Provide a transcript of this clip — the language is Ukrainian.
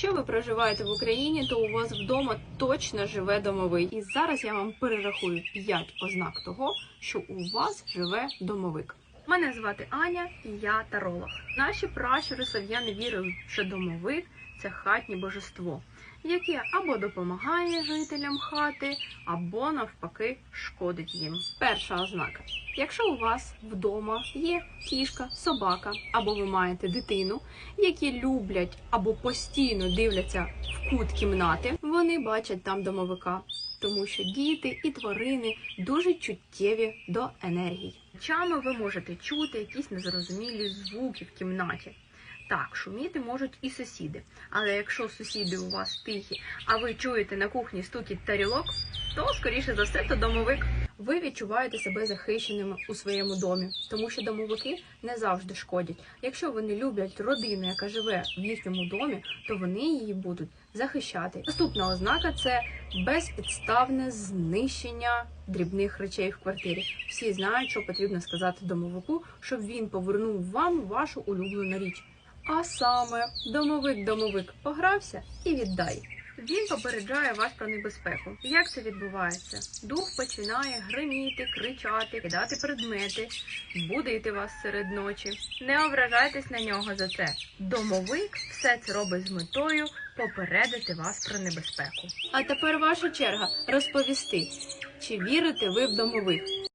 Якщо ви проживаєте в Україні, то у вас вдома точно живе домовий. І зараз я вам перерахую 5 ознак того, що у вас живе домовик. Мене звати Аня, і я таролог. Наші пращури слов'яни вірили, що домовик це хатнє божество, яке або допомагає жителям хати, або навпаки шкодить їм. Перша ознака. Якщо у вас вдома є кішка, собака, або ви маєте дитину, які люблять або постійно дивляться в кут кімнати, вони бачать там домовика, тому що діти і тварини дуже чуттєві до енергій. Ночами ви можете чути якісь незрозумілі звуки в кімнаті. Так, шуміти можуть і сусіди, але якщо сусіди у вас тихі, а ви чуєте на кухні стукіт тарілок, то скоріше за все то домовик. Ви відчуваєте себе захищеними у своєму домі, тому що домовики не завжди шкодять. Якщо вони люблять родину, яка живе в їхньому домі, то вони її будуть захищати. Наступна ознака це безпідставне знищення дрібних речей в квартирі. Всі знають, що потрібно сказати домовику, щоб він повернув вам вашу улюблену річ. А саме домовик-домовик погрався і віддай. Він попереджає вас про небезпеку. Як це відбувається? Дух починає гриміти, кричати, кидати предмети, будити вас серед ночі. Не ображайтесь на нього за це. Домовик все це робить з метою попередити вас про небезпеку. А тепер ваша черга розповісти, чи вірите ви в домових?